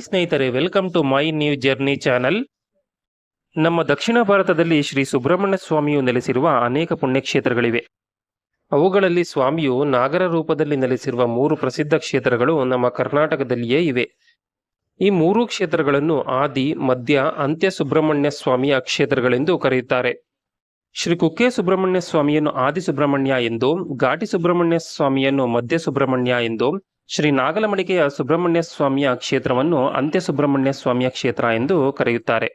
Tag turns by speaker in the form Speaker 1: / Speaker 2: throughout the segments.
Speaker 1: ಸ್ನೇಹಿತರೆ welcome to my new journey channel ನಮ್ಮ ದಕ್ಷಿಣ ಭಾರತದಲ್ಲಿ ಶ್ರೀ ಸುಬ್ರಹ್ಮಣ್ಯ ಸ್ವಾಮಿಯು ನೆಲೆಸಿರುವ ಅನೇಕ ಪುಣ್ಯಕ್ಷೇತ್ರಗಳಿವೆ. ಅವುಗಳಲ್ಲಿ ಸ್ವಾಮಿಯು ನಾಗರ ರೂಪದಲ್ಲಿ ನೆಲೆಸಿರುವ ಮೂರು ಪ್ರಸಿದ್ಧ ಕ್ಷೇತ್ರಗಳು ನಮ್ಮ ಕರ್ನಾಟಕದಲ್ಲಿಯೇ ಇವೆ. ಈ ಮೂರು ಕ್ಷೇತ್ರಗಳನ್ನು ಆದಿ, ಮಧ್ಯ, ಅಂತ್ಯ ಸುಬ್ರಹ್ಮಣ್ಯ ಸ್ವಾಮಿಯ ಕ್ಷೇತ್ರಗಳೆಂದು ಕರೆಯುತ್ತಾರೆ. ಶ್ರೀ ಕುಕ್ಕೆ ಸುಬ್ರಹ್ಮಣ್ಯ ಸ್ವಾಮಿಯನ್ನು ಆದಿ ಸುಬ್ರಹ್ಮಣ್ಯ ಎಂದು, ಘಾಟಿ ಸುಬ್ರಹ್ಮಣ್ಯ ಸ್ವಾಮಿಯನ್ನು ಮಧ್ಯ ಸುಬ್ರಹ್ಮಣ್ಯ ಎಂದು ಶ್ರೀ ನಾಗಲಮಡಿಕೆಯ ಸುಬ್ರಹ್ಮಣ್ಯ ಸ್ವಾಮಿಯ ಕ್ಷೇತ್ರವನ್ನು ಅಂತ್ಯ ಸುಬ್ರಹ್ಮಣ್ಯ ಸ್ವಾಮಿಯ ಕ್ಷೇತ್ರ ಎಂದು ಕರೆಯುತ್ತಾರೆ.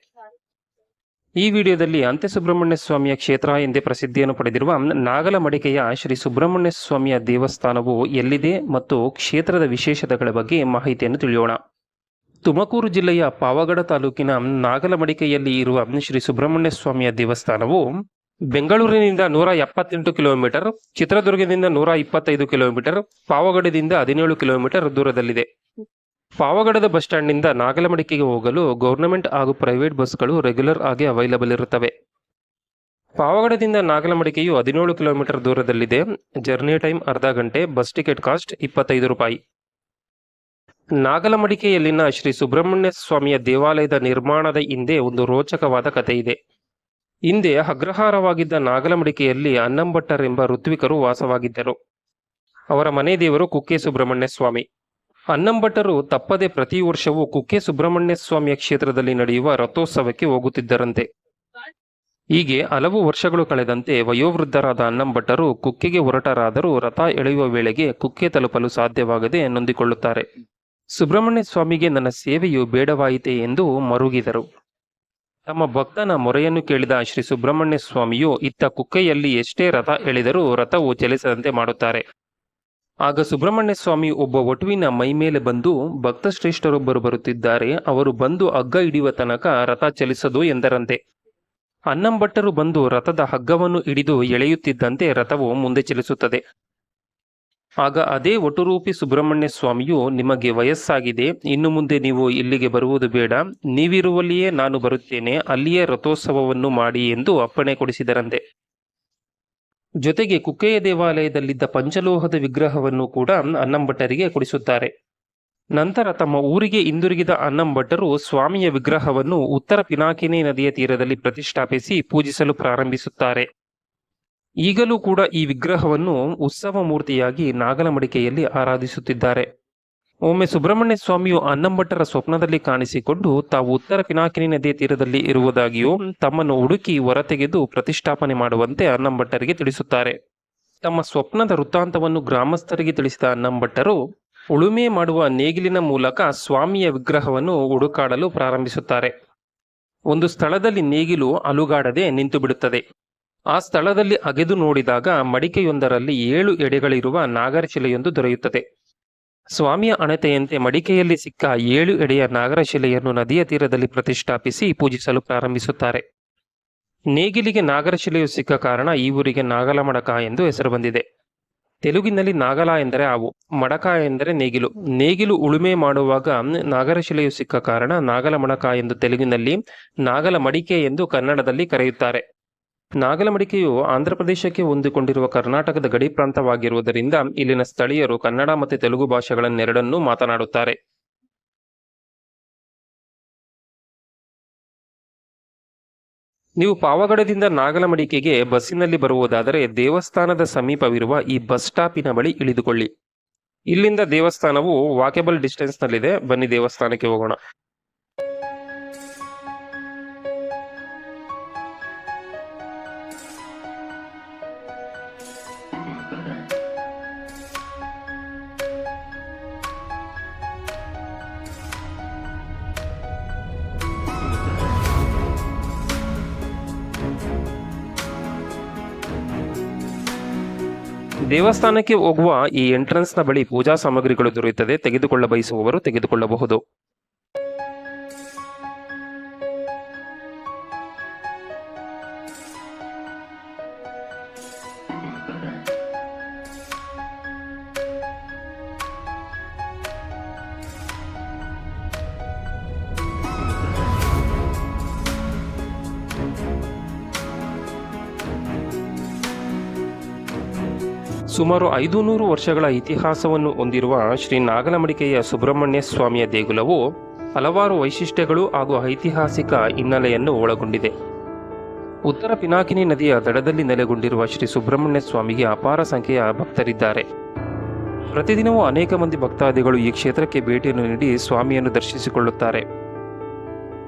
Speaker 1: ಈ ವಿಡಿಯೋದಲ್ಲಿ ಅಂತ್ಯ ಸುಬ್ರಹ್ಮಣ್ಯ ಸ್ವಾಮಿಯ ಕ್ಷೇತ್ರ ಎಂದೇ ಪ್ರಸಿದ್ಧಿಯನ್ನು ಪಡೆದಿರುವ ನಾಗಲಮಡಿಕೆಯ ಶ್ರೀ ಸುಬ್ರಹ್ಮಣ್ಯ ಸ್ವಾಮಿಯ ದೇವಸ್ಥಾನವು ಎಲ್ಲಿದೆ ಮತ್ತು ಕ್ಷೇತ್ರದ ವಿಶೇಷತೆಗಳ ಬಗ್ಗೆ ಮಾಹಿತಿಯನ್ನು ತಿಳಿಯೋಣ. ತುಮಕೂರು ಜಿಲ್ಲೆಯ ಪಾವಗಡ ತಾಲೂಕಿನ ನಾಗಲಮಡಿಕೆಯಲ್ಲಿ ಇರುವ ಶ್ರೀ ಸುಬ್ರಹ್ಮಣ್ಯ ಸ್ವಾಮಿಯ ದೇವಸ್ಥಾನವು ಬೆಂಗಳೂರಿನಿಂದ ನೂರ ಎಪ್ಪತ್ತೆಂಟು ಕಿಲೋಮೀಟರ್, ಚಿತ್ರದುರ್ಗದಿಂದ ನೂರ ಇಪ್ಪತ್ತೈದು ಕಿಲೋಮೀಟರ್, ಪಾವಗಡದಿಂದ ಹದಿನೇಳು ಕಿಲೋಮೀಟರ್ ದೂರದಲ್ಲಿದೆ. ಪಾವಗಡದ ಬಸ್ ಸ್ಟ್ಯಾಂಡ್ನಿಂದ ನಾಗಲಮಡಿಕೆಗೆ ಹೋಗಲು ಗೌರ್ನಮೆಂಟ್ ಹಾಗೂ ಪ್ರೈವೇಟ್ ಬಸ್ಗಳು ರೆಗ್ಯುಲರ್ ಆಗಿ ಅವೈಲಬಲ್ ಇರುತ್ತವೆ. ಪಾವಗಡದಿಂದ ನಾಗಲಮಡಿಕೆಯು ಹದಿನೇಳು ಕಿಲೋಮೀಟರ್ ದೂರದಲ್ಲಿದೆ. ಜರ್ನಿ ಟೈಮ್ ಅರ್ಧ ಗಂಟೆ, ಬಸ್ ಟಿಕೆಟ್ ಕಾಸ್ಟ್ ಇಪ್ಪತ್ತೈದು ರೂಪಾಯಿ. ನಾಗಲಮಡಿಕೆಯಲ್ಲಿನ ಶ್ರೀ ಸುಬ್ರಹ್ಮಣ್ಯ ಸ್ವಾಮಿಯ ದೇವಾಲಯದ ನಿರ್ಮಾಣದ ಹಿಂದೆ ಒಂದು ರೋಚಕವಾದ ಕಥೆ ಇದೆ ಹಿಂದೆ ಅಗ್ರಹಾರವಾಗಿದ್ದ ನಾಗಲಮಡಿಕೆಯಲ್ಲಿ ಅನ್ನಂಭಟ್ಟರ್ ಎಂಬ ಋತ್ವಿಕರು ವಾಸವಾಗಿದ್ದರು. ಅವರ ಮನೆ ದೇವರು ಕುಕ್ಕೆ ಸುಬ್ರಹ್ಮಣ್ಯ ಸ್ವಾಮಿ ಅನ್ನಂಭಟ್ಟರು ತಪ್ಪದೆ ಪ್ರತಿ ವರ್ಷವೂ ಕುಕ್ಕೆ ಸುಬ್ರಹ್ಮಣ್ಯ ಸ್ವಾಮಿಯ ಕ್ಷೇತ್ರದಲ್ಲಿ ನಡೆಯುವ ರಥೋತ್ಸವಕ್ಕೆ ಹೋಗುತ್ತಿದ್ದರಂತೆ. ಹೀಗೆ ಹಲವು ವರ್ಷಗಳು ಕಳೆದಂತೆ ವಯೋವೃದ್ಧರಾದ ಅನ್ನಂಭಟ್ಟರು ಕುಕ್ಕೆಗೆ ಹೊರಟರಾದರೂ ರಥ ಎಳೆಯುವ ವೇಳೆಗೆ ಕುಕ್ಕೆ ತಲುಪಲು ಸಾಧ್ಯವಾಗದೆ ನೊಂದಿಕೊಳ್ಳುತ್ತಾರೆ. ಸುಬ್ರಹ್ಮಣ್ಯ ಸ್ವಾಮಿಗೆ ನನ್ನ ಸೇವೆಯು ಬೇಡವಾಯಿತೆ ಎಂದು ಮರುಗಿದರು. ತಮ್ಮ ಭಕ್ತನ ಮೊರೆಯನ್ನು ಕೇಳಿದ ಶ್ರೀ ಸುಬ್ರಹ್ಮಣ್ಯ ಸ್ವಾಮಿಯು ಇತ್ತ ಕುಕ್ಕೆಯಲ್ಲಿ ಎಷ್ಟೇ ರಥ ಎಳೆದರೂ ರಥವು ಚಲಿಸದಂತೆ ಮಾಡುತ್ತಾರೆ. ಆಗ ಸುಬ್ರಹ್ಮಣ್ಯ ಸ್ವಾಮಿ ಒಬ್ಬ ಒಟುವಿನ ಮೈಮೇಲೆ ಬಂದು, ಭಕ್ತ ಶ್ರೇಷ್ಠರೊಬ್ಬರು ಬರುತ್ತಿದ್ದಾರೆ, ಅವರು ಬಂದು ಹಗ್ಗ ಹಿಡಿಯುವ ತನಕ ರಥ ಚಲಿಸದು ಎಂದರಂತೆ. ಅನ್ನಂಭಟ್ಟರು ಬಂದು ರಥದ ಹಗ್ಗವನ್ನು ಹಿಡಿದು ಎಳೆಯುತ್ತಿದ್ದಂತೆ ರಥವು ಮುಂದೆ ಚಲಿಸುತ್ತದೆ. ಆಗ ಅದೇ ಒಟುರೂಪಿ ಸುಬ್ರಹ್ಮಣ್ಯ ಸ್ವಾಮಿಯು ನಿಮಗೆ ವಯಸ್ಸಾಗಿದೆ, ಇನ್ನು ಮುಂದೆ ನೀವು ಇಲ್ಲಿಗೆ ಬರುವುದು ಬೇಡ. ನೀವಿರುವಲ್ಲಿಯೇ ನಾನು ಬರುತ್ತೇನೆ, ಅಲ್ಲಿಯೇ ರಥೋತ್ಸವವನ್ನು ಮಾಡಿ ಎಂದು ಅಪ್ಪಣೆ ಕೊಡಿಸಿದರಂತೆ. ಜೊತೆಗೆ ಕುಕ್ಕೆಯ ದೇವಾಲಯದಲ್ಲಿದ್ದ ಪಂಚಲೋಹದ ವಿಗ್ರಹವನ್ನು ಕೂಡ ಅನ್ನಂಭಟ್ಟರಿಗೆ ಕೊಡಿಸುತ್ತಾರೆ. ನಂತರ ತಮ್ಮ ಊರಿಗೆ ಹಿಂದಿರುಗಿದ ಅನ್ನಂಭಟ್ಟರು ಸ್ವಾಮಿಯ ವಿಗ್ರಹವನ್ನು ಉತ್ತರ ಪಿನಾಕಿನಿ ನದಿಯ ತೀರದಲ್ಲಿ ಪ್ರತಿಷ್ಠಾಪಿಸಿ ಪೂಜಿಸಲು ಪ್ರಾರಂಭಿಸುತ್ತಾರೆ. ಈಗಲೂ ಕೂಡ ಈ ವಿಗ್ರಹವನ್ನು ಉತ್ಸವ ಮೂರ್ತಿಯಾಗಿ ನಾಗಲಮಡಿಕೆಯಲ್ಲಿ ಆರಾಧಿಸುತ್ತಿದ್ದಾರೆ. ಒಮ್ಮೆ ಸುಬ್ರಹ್ಮಣ್ಯ ಸ್ವಾಮಿಯು ಅನ್ನಂಭಟ್ಟರ ಸ್ವಪ್ನದಲ್ಲಿ ಕಾಣಿಸಿಕೊಂಡು ತಾವು ಉತ್ತರ ಪಿನಾಕಿನಿ ನದಿಯ ತೀರದಲ್ಲಿ ಇರುವುದಾಗಿಯೂ ತಮ್ಮನ್ನು ಹುಡುಕಿ ಹೊರತೆಗೆದು ಪ್ರತಿಷ್ಠಾಪನೆ ಮಾಡುವಂತೆ ಅನ್ನಂಭಟ್ಟರಿಗೆ ತಿಳಿಸುತ್ತಾರೆ. ತಮ್ಮ ಸ್ವಪ್ನದ ವೃತ್ತಾಂತವನ್ನು ಗ್ರಾಮಸ್ಥರಿಗೆ ತಿಳಿಸಿದ ಅನ್ನಂಭಟ್ಟರು ಉಳುಮೆ ಮಾಡುವ ನೇಗಿಲಿನ ಮೂಲಕ ಸ್ವಾಮಿಯ ವಿಗ್ರಹವನ್ನು ಹುಡುಕಾಡಲು ಪ್ರಾರಂಭಿಸುತ್ತಾರೆ. ಒಂದು ಸ್ಥಳದಲ್ಲಿ ನೇಗಿಲು ಅಲುಗಾಡದೆ ನಿಂತು ಬಿಡುತ್ತದೆ ಆ ಸ್ಥಳದಲ್ಲಿ ಅಗೆದು ನೋಡಿದಾಗ ಮಡಿಕೆಯೊಂದರಲ್ಲಿ ಏಳು ಎಡೆಗಳಿರುವ ನಾಗರಶಿಲೆಯೊಂದು ದೊರೆಯುತ್ತದೆ. ಸ್ವಾಮಿಯ ಅಣತೆಯಂತೆ ಮಡಿಕೆಯಲ್ಲಿ ಸಿಕ್ಕ ಏಳು ಎಡೆಯ ನಾಗರಶಿಲೆಯನ್ನು ನದಿಯ ತೀರದಲ್ಲಿ ಪ್ರತಿಷ್ಠಾಪಿಸಿ ಪೂಜಿಸಲು ಪ್ರಾರಂಭಿಸುತ್ತಾರೆ. ನೇಗಿಲಿಗೆ ನಾಗರಶಿಲೆಯು ಸಿಕ್ಕ ಕಾರಣ ಈ ಊರಿಗೆ ನಾಗಲಮಡಕ ಎಂದು ಹೆಸರು ಬಂದಿದೆ. ತೆಲುಗಿನಲ್ಲಿ ನಾಗಲ ಎಂದರೆ ಹಾವು ಮಡಕ ಎಂದರೆ ನೇಗಿಲು. ನೇಗಿಲು ಉಳುಮೆ ಮಾಡುವಾಗ ನಾಗರಶಿಲೆಯು ಸಿಕ್ಕ ಕಾರಣ ನಾಗಲಮಡಕ ಎಂದು ತೆಲುಗಿನಲ್ಲಿ ನಾಗಲ ಮಡಿಕೆ ಎಂದು ಕನ್ನಡದಲ್ಲಿ ಕರೆಯುತ್ತಾರೆ. ನಾಗಲಮಡಿಕೆಯು ಆಂಧ್ರಪ್ರದೇಶಕ್ಕೆ ಹೊಂದಿಕೊಂಡಿರುವ ಕರ್ನಾಟಕದ ಗಡಿ ಪ್ರಾಂತವಾಗಿರುವುದರಿಂದ ಇಲ್ಲಿನ ಸ್ಥಳೀಯರು ಕನ್ನಡ ಮತ್ತು ತೆಲುಗು ಭಾಷೆಗಳನ್ನೆರಡನ್ನೂ ಮಾತನಾಡುತ್ತಾರೆ. ನೀವು ಪಾವಗಡದಿಂದ ನಾಗಲಮಡಿಕೆಗೆ ಬಸ್ಸಿನಲ್ಲಿ ಬರುವುದಾದರೆ ದೇವಸ್ಥಾನದ ಸಮೀಪವಿರುವ ಈ ಬಸ್ ಸ್ಟಾಪಿನ ಬಳಿ ಇಳಿದುಕೊಳ್ಳಿ. ಇಲ್ಲಿಂದ ದೇವಸ್ಥಾನವು ವಾಕೆಬಲ್ ಡಿಸ್ಟೆನ್ಸ್ನಲ್ಲಿದೆ. ಬನ್ನಿ ದೇವಸ್ಥಾನಕ್ಕೆ ಹೋಗೋಣ. ದೇವಸ್ಥಾನಕ್ಕೆ ಹೋಗುವ ಈ ಎಂಟ್ರೆನ್ಸ್ನ ಬಳಿ ಪೂಜಾ ಸಾಮಗ್ರಿಗಳು ದೊರೆಯುತ್ತದೆ. ತೆಗೆದುಕೊಳ್ಳ ಬಯಸುವವರು ತೆಗೆದುಕೊಳ್ಳಬಹುದು. ಸುಮಾರು ಐದು ನೂರು ವರ್ಷಗಳ ಇತಿಹಾಸವನ್ನು ಹೊಂದಿರುವ ಶ್ರೀ ನಾಗಲಮಡಿಕೆಯ ಸುಬ್ರಹ್ಮಣ್ಯ ಸ್ವಾಮಿಯ ದೇಗುಲವು ಹಲವಾರು ವೈಶಿಷ್ಟ್ಯಗಳು ಹಾಗೂ ಐತಿಹಾಸಿಕ ಹಿನ್ನೆಲೆಯನ್ನು ಒಳಗೊಂಡಿದೆ. ಉತ್ತರ ಪಿನಾಕಿನಿ ನದಿಯ ದಡದಲ್ಲಿ ನೆಲೆಗೊಂಡಿರುವ ಶ್ರೀ ಸುಬ್ರಹ್ಮಣ್ಯ ಸ್ವಾಮಿಗೆ ಅಪಾರ ಸಂಖ್ಯೆಯ ಭಕ್ತರಿದ್ದಾರೆ. ಪ್ರತಿದಿನವೂ ಅನೇಕ ಮಂದಿ ಭಕ್ತಾದಿಗಳು ಈ ಕ್ಷೇತ್ರಕ್ಕೆ ಭೇಟಿಯನ್ನು ನೀಡಿ ಸ್ವಾಮಿಯನ್ನು ದರ್ಶಿಸಿಕೊಳ್ಳುತ್ತಾರೆ.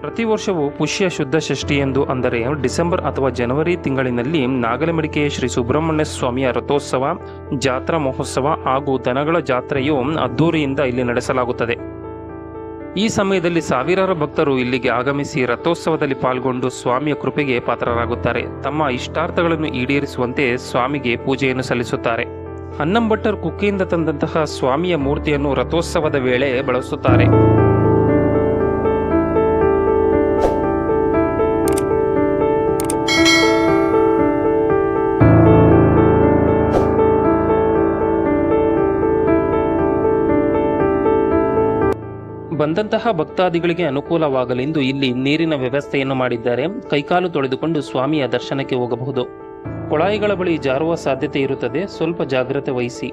Speaker 1: ಪ್ರತಿ ವರ್ಷವೂ ಪುಷ್ಯ ಶುದ್ಧ ಷಷ್ಠಿ ಎಂದು ಅಂದರೆ ಡಿಸೆಂಬರ್ ಅಥವಾ ಜನವರಿ ತಿಂಗಳಿನಲ್ಲಿ ನಾಗಲಮಡಿಕೆಯ ಶ್ರೀ ಸುಬ್ರಹ್ಮಣ್ಯ ಸ್ವಾಮಿಯ ರಥೋತ್ಸವ, ಜಾತ್ರಾ ಮಹೋತ್ಸವ ಹಾಗೂ ದನಗಳ ಜಾತ್ರೆಯು ಅದ್ದೂರಿಯಿಂದ ಇಲ್ಲಿ ನಡೆಸಲಾಗುತ್ತದೆ. ಈ ಸಮಯದಲ್ಲಿ ಸಾವಿರಾರು ಭಕ್ತರು ಇಲ್ಲಿಗೆ ಆಗಮಿಸಿ ರಥೋತ್ಸವದಲ್ಲಿ ಪಾಲ್ಗೊಂಡು ಸ್ವಾಮಿಯ ಕೃಪೆಗೆ ಪಾತ್ರರಾಗುತ್ತಾರೆ. ತಮ್ಮ ಇಷ್ಟಾರ್ಥಗಳನ್ನು ಈಡೇರಿಸುವಂತೆ ಸ್ವಾಮಿಗೆ ಪೂಜೆಯನ್ನು ಸಲ್ಲಿಸುತ್ತಾರೆ. ಅನ್ನಂಭಟ್ಟರು ಕುಕ್ಕೆಯಿಂದ ತಂದಂತಹ ಸ್ವಾಮಿಯ ಮೂರ್ತಿಯನ್ನು ರಥೋತ್ಸವದ ವೇಳೆ ಬಳಸುತ್ತಾರೆ. ಬಂದಂತಹ ಭಕ್ತಾದಿಗಳಿಗೆ ಅನುಕೂಲವಾಗಲೆಂದು ಇಲ್ಲಿ ನೀರಿನ ವ್ಯವಸ್ಥೆಯನ್ನು ಮಾಡಿದ್ದಾರೆ. ಕೈಕಾಲು ತೊಳೆದುಕೊಂಡು ಸ್ವಾಮಿಯ ದರ್ಶನಕ್ಕೆ ಹೋಗಬಹುದು. ಕೊಳಾಯಿಗಳ ಬಳಿ ಜಾರುವ ಸಾಧ್ಯತೆ ಇರುತ್ತದೆ. ಸ್ವಲ್ಪ ಜಾಗ್ರತೆ ವಹಿಸಿ.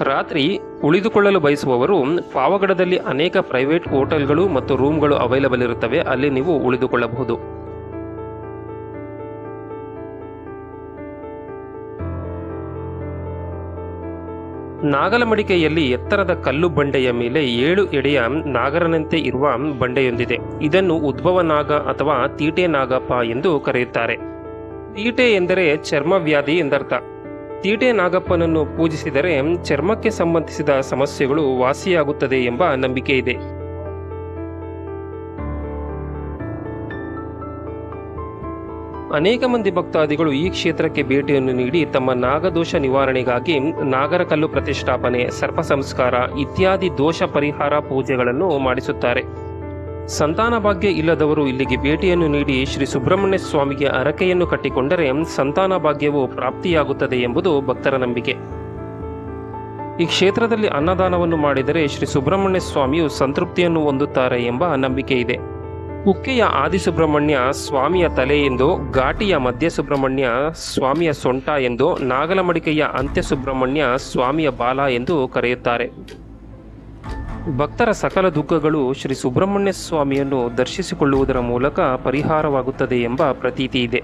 Speaker 1: ರಾತ್ರಿ ಉಳಿದುಕೊಳ್ಳಲು ಬಯಸುವವರು ಪಾವಗಡದಲ್ಲಿ ಅನೇಕ ಪ್ರೈವೇಟ್ ಹೋಟೆಲ್ಗಳು ಮತ್ತು ರೂಮ್ಗಳು ಅವೈಲಬಲ್ ಇರುತ್ತವೆ. ಅಲ್ಲಿ ನೀವು ಉಳಿದುಕೊಳ್ಳಬಹುದು. ನಾಗಲಮಡಿಕೆಯಲ್ಲಿ ಎತ್ತರದ ಕಲ್ಲು ಬಂಡೆಯ ಮೇಲೆ ಏಳು ಎಡೆಯ ನಾಗರನಂತೆ ಇರುವ ಬಂಡೆಯೊಂದಿದೆ. ಇದನ್ನು ಉದ್ಭವ ನಾಗ ಅಥವಾ ತೀಟೆ ನಾಗಪ್ಪ ಎಂದು ಕರೆಯುತ್ತಾರೆ. ತೀಟೆ ಎಂದರೆ ಚರ್ಮವ್ಯಾಧಿ ಎಂದರ್ಥ. ತೀಟೆ ನಾಗಪ್ಪನನ್ನು ಪೂಜಿಸಿದರೆ ಚರ್ಮಕ್ಕೆ ಸಂಬಂಧಿಸಿದ ಸಮಸ್ಯೆಗಳು ವಾಸಿಯಾಗುತ್ತದೆ ಎಂಬ ನಂಬಿಕೆ ಇದೆ ಅನೇಕ ಮಂದಿ ಭಕ್ತಾದಿಗಳು ಈ ಕ್ಷೇತ್ರಕ್ಕೆ ಭೇಟಿಯನ್ನು ನೀಡಿ ತಮ್ಮ ನಾಗದೋಷ ನಿವಾರಣೆಗಾಗಿ ನಾಗರಕಲ್ಲು ಪ್ರತಿಷ್ಠಾಪನೆ, ಸರ್ಪ ಸಂಸ್ಕಾರ ಇತ್ಯಾದಿ ದೋಷ ಪರಿಹಾರ ಪೂಜೆಗಳನ್ನು ಮಾಡಿಸುತ್ತಾರೆ. ಸಂತಾನ ಭಾಗ್ಯ ಇಲ್ಲದವರು ಇಲ್ಲಿಗೆ ಭೇಟಿಯನ್ನು ನೀಡಿ ಶ್ರೀ ಸುಬ್ರಹ್ಮಣ್ಯ ಸ್ವಾಮಿಗೆ ಅರಕೆಯನ್ನು ಕಟ್ಟಿಕೊಂಡರೆ ಸಂತಾನ ಭಾಗ್ಯವು ಪ್ರಾಪ್ತಿಯಾಗುತ್ತದೆ ಎಂಬುದು ಭಕ್ತರ ನಂಬಿಕೆ. ಈ ಕ್ಷೇತ್ರದಲ್ಲಿ ಅನ್ನದಾನವನ್ನು ಮಾಡಿದರೆ ಶ್ರೀ ಸುಬ್ರಹ್ಮಣ್ಯ ಸ್ವಾಮಿಯು ಸಂತೃಪ್ತಿಯನ್ನು ಹೊಂದುತ್ತಾರೆ ಎಂಬ ನಂಬಿಕೆ ಇದೆ. ಕುಕ್ಕೆಯ ಆದಿಸುಬ್ರಹ್ಮಣ್ಯ ಸ್ವಾಮಿಯ ತಲೆ ಎಂದು ಘಾಟಿಯ ಮಧ್ಯ ಸುಬ್ರಹ್ಮಣ್ಯ ಸ್ವಾಮಿಯ ಸೊಂಟ ಎಂದು ನಾಗಲಮಡಿಕೆಯ ಅಂತ್ಯ ಸುಬ್ರಹ್ಮಣ್ಯ ಸ್ವಾಮಿಯ ಬಾಲ ಎಂದು ಕರೆಯುತ್ತಾರೆ. ಭಕ್ತರ ಸಕಲ ದುಃಖಗಳು ಶ್ರೀ ಸುಬ್ರಹ್ಮಣ್ಯ ಸ್ವಾಮಿಯನ್ನು ದರ್ಶಿಸಿಕೊಳ್ಳುವುದರ ಮೂಲಕ ಪರಿಹಾರವಾಗುತ್ತದೆ ಎಂಬ ಪ್ರತೀತಿ ಇದೆ.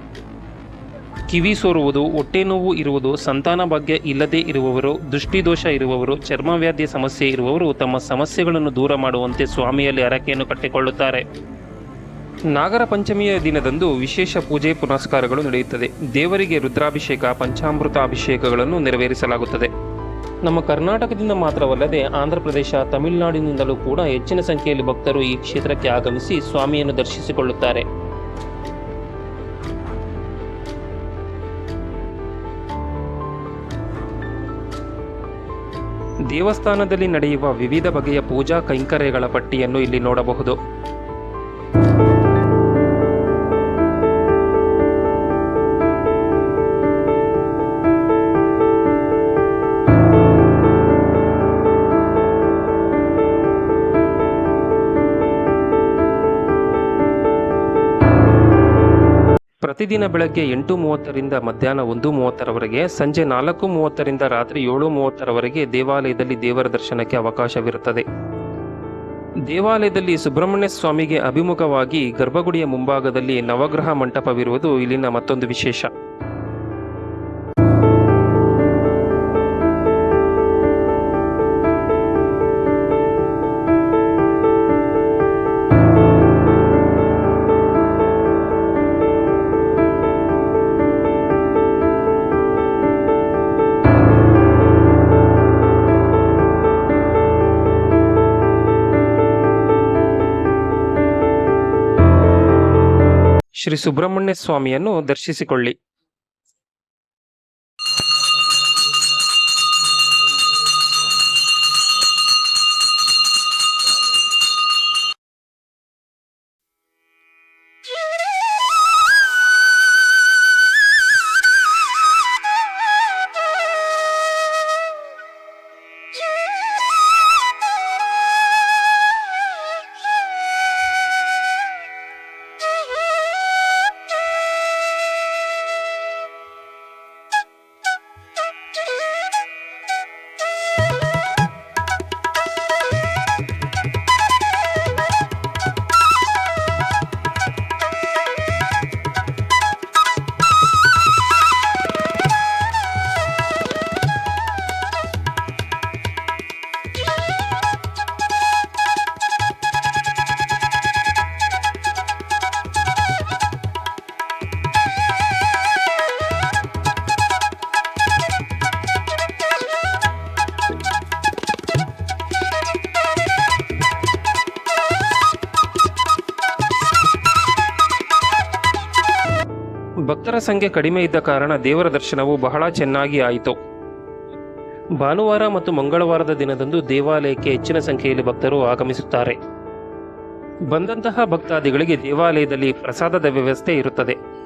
Speaker 1: ಕಿವಿ ಸೋರುವುದು, ಹೊಟ್ಟೆ ನೋವು ಇರುವುದು, ಸಂತಾನ ಭಾಗ್ಯ ಇಲ್ಲದೇ ಇರುವವರು ದೃಷ್ಟಿದೋಷ ಇರುವವರು ಚರ್ಮವ್ಯಾಧಿಯ ಸಮಸ್ಯೆ ಇರುವವರು ತಮ್ಮ ಸಮಸ್ಯೆಗಳನ್ನು ದೂರ ಮಾಡುವಂತೆ ಸ್ವಾಮಿಯಲ್ಲಿ ಹರಕೆಯನ್ನು ಕಟ್ಟಿಕೊಳ್ಳುತ್ತಾರೆ. ನಾಗರ ಪಂಚಮಿಯ ದಿನದಂದು ವಿಶೇಷ ಪೂಜೆ ಪುನಸ್ಕಾರಗಳು ನಡೆಯುತ್ತದೆ. ದೇವರಿಗೆ ರುದ್ರಾಭಿಷೇಕ, ಪಂಚಾಮೃತ ಅಭಿಷೇಕಗಳನ್ನು ನೆರವೇರಿಸಲಾಗುತ್ತದೆ. ನಮ್ಮ ಕರ್ನಾಟಕದಿಂದ ಮಾತ್ರವಲ್ಲದೆ ಆಂಧ್ರ ಪ್ರದೇಶ, ತಮಿಳುನಾಡಿನಿಂದಲೂ ಕೂಡ ಹೆಚ್ಚಿನ ಸಂಖ್ಯೆಯಲ್ಲಿ ಭಕ್ತರು ಈ ಕ್ಷೇತ್ರಕ್ಕೆ ಆಗಮಿಸಿ ಸ್ವಾಮಿಯನ್ನು ದರ್ಶಿಸಿಕೊಳ್ಳುತ್ತಾರೆ. ದೇವಸ್ಥಾನದಲ್ಲಿ ನಡೆಯುವ ವಿವಿಧ ಬಗೆಯ ಪೂಜಾ ಕೈಂಕರ್ಯಗಳ ಪಟ್ಟಿಯನ್ನು ಇಲ್ಲಿ ನೋಡಬಹುದು. ಪ್ರತಿದಿನ ಬೆಳಗ್ಗೆ ಎಂಟು ಮೂವತ್ತರಿಂದ ಮಧ್ಯಾಹ್ನ ಒಂದು ಮೂವತ್ತರವರೆಗೆ ಸಂಜೆ ನಾಲ್ಕು ಮೂವತ್ತರಿಂದ ರಾತ್ರಿ ಏಳು ಮೂವತ್ತರವರೆಗೆ ದೇವಾಲಯದಲ್ಲಿ ದೇವರ ದರ್ಶನಕ್ಕೆ ಅವಕಾಶವಿರುತ್ತದೆ. ದೇವಾಲಯದಲ್ಲಿ ಸುಬ್ರಹ್ಮಣ್ಯ ಸ್ವಾಮಿಗೆ ಅಭಿಮುಖವಾಗಿ ಗರ್ಭಗುಡಿಯ ಮುಂಭಾಗದಲ್ಲಿ ನವಗ್ರಹ ಮಂಟಪವಿರುವುದು ಇಲ್ಲಿನ ಮತ್ತೊಂದು ವಿಶೇಷ. ಶ್ರೀ ಸುಬ್ರಹ್ಮಣ್ಯ ಸ್ವಾಮಿಯನ್ನು ದರ್ಶಿಸಿಕೊಳ್ಳಿ. ಭಕ್ತರ ಸಂಖ್ಯೆ ಕಡಿಮೆ ಇದ್ದ ಕಾರಣ ದೇವರ ದರ್ಶನವು ಬಹಳ ಚೆನ್ನಾಗಿ ಆಯಿತು. ಭಾನುವಾರ ಮತ್ತು ಮಂಗಳವಾರದ ದಿನದಂದು ದೇವಾಲಯಕ್ಕೆ ಹೆಚ್ಚಿನ ಸಂಖ್ಯೆಯಲ್ಲಿ ಭಕ್ತರು ಆಗಮಿಸುತ್ತಾರೆ. ಬಂದಂತಹ ಭಕ್ತಾದಿಗಳಿಗೆ ದೇವಾಲಯದಲ್ಲಿ ಪ್ರಸಾದದ ವ್ಯವಸ್ಥೆ ಇರುತ್ತದೆ.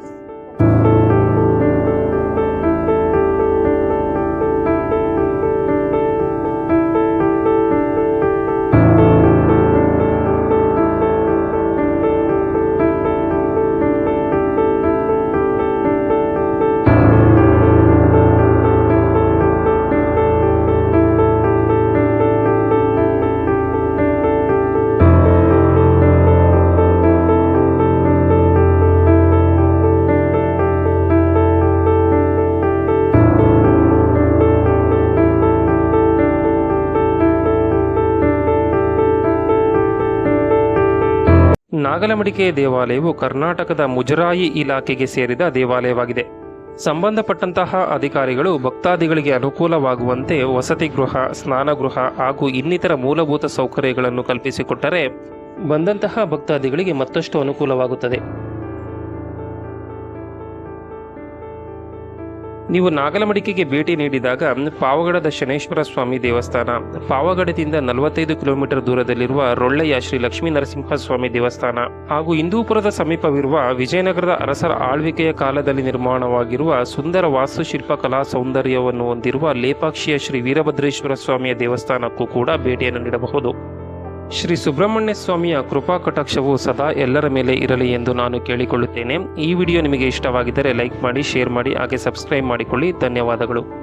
Speaker 1: ನಾಗಲಮಡಿಕೆ ದೇವಾಲಯವು ಕರ್ನಾಟಕದ ಮುಜರಾಯಿ ಇಲಾಖೆಗೆ ಸೇರಿದ ದೇವಾಲಯವಾಗಿದೆ. ಸಂಬಂಧಪಟ್ಟಂತಹ ಅಧಿಕಾರಿಗಳು ಭಕ್ತಾದಿಗಳಿಗೆ ಅನುಕೂಲವಾಗುವಂತೆ ವಸತಿ ಗೃಹ ಸ್ನಾನಗೃಹ ಹಾಗೂ ಇನ್ನಿತರ ಮೂಲಭೂತ ಸೌಕರ್ಯಗಳನ್ನು ಕಲ್ಪಿಸಿಕೊಟ್ಟರೆ ಬಂದಂತಹ ಭಕ್ತಾದಿಗಳಿಗೆ ಮತ್ತಷ್ಟು ಅನುಕೂಲವಾಗುತ್ತದೆ. ನೀವು ನಾಗಲಮಡಿಕೆಗೆ ಭೇಟಿ ನೀಡಿದಾಗ ಪಾವಗಡದ ಶನೇಶ್ವರ ಸ್ವಾಮಿ ದೇವಸ್ಥಾನ, ಪಾವಗಡದಿಂದ ನಲವತ್ತೈದು ಕಿಲೋಮೀಟರ್ ದೂರದಲ್ಲಿರುವ ರೊಳ್ಳೆಯ ಶ್ರೀ ಲಕ್ಷ್ಮೀ ನರಸಿಂಹ ಸ್ವಾಮಿ ದೇವಸ್ಥಾನ ಹಾಗೂ ಹಿಂದೂಪುರದ ಸಮೀಪವಿರುವ ವಿಜಯನಗರದ ಅರಸರ ಆಳ್ವಿಕೆಯ ಕಾಲದಲ್ಲಿ ನಿರ್ಮಾಣವಾಗಿರುವ ಸುಂದರ ವಾಸ್ತುಶಿಲ್ಪ ಕಲಾ ಸೌಂದರ್ಯವನ್ನು ಹೊಂದಿರುವ ಲೇಪಾಕ್ಷಿಯ ಶ್ರೀ ವೀರಭದ್ರೇಶ್ವರ ಸ್ವಾಮಿಯ ದೇವಸ್ಥಾನಕ್ಕೂ ಕೂಡ ಭೇಟಿಯನ್ನು ನೀಡಬಹುದು. ಶ್ರೀ ಸುಬ್ರಹ್ಮಣ್ಯ ಸ್ವಾಮಿಯ ಕೃಪಾ ಕಟಾಕ್ಷವು ಸದಾ ಎಲ್ಲರ ಮೇಲೆ ಇರಲಿ ಎಂದು ನಾನು ಕೇಳಿಕೊಳ್ಳುತ್ತೇನೆ. ಈ ವಿಡಿಯೋ ನಿಮಗೆ ಇಷ್ಟವಾಗಿದ್ದರೆ ಲೈಕ್ ಮಾಡಿ, ಶೇರ್ ಮಾಡಿ, ಹಾಗೆ ಸಬ್ಸ್ಕ್ರೈಬ್ ಮಾಡಿಕೊಳ್ಳಿ. ಧನ್ಯವಾದಗಳು.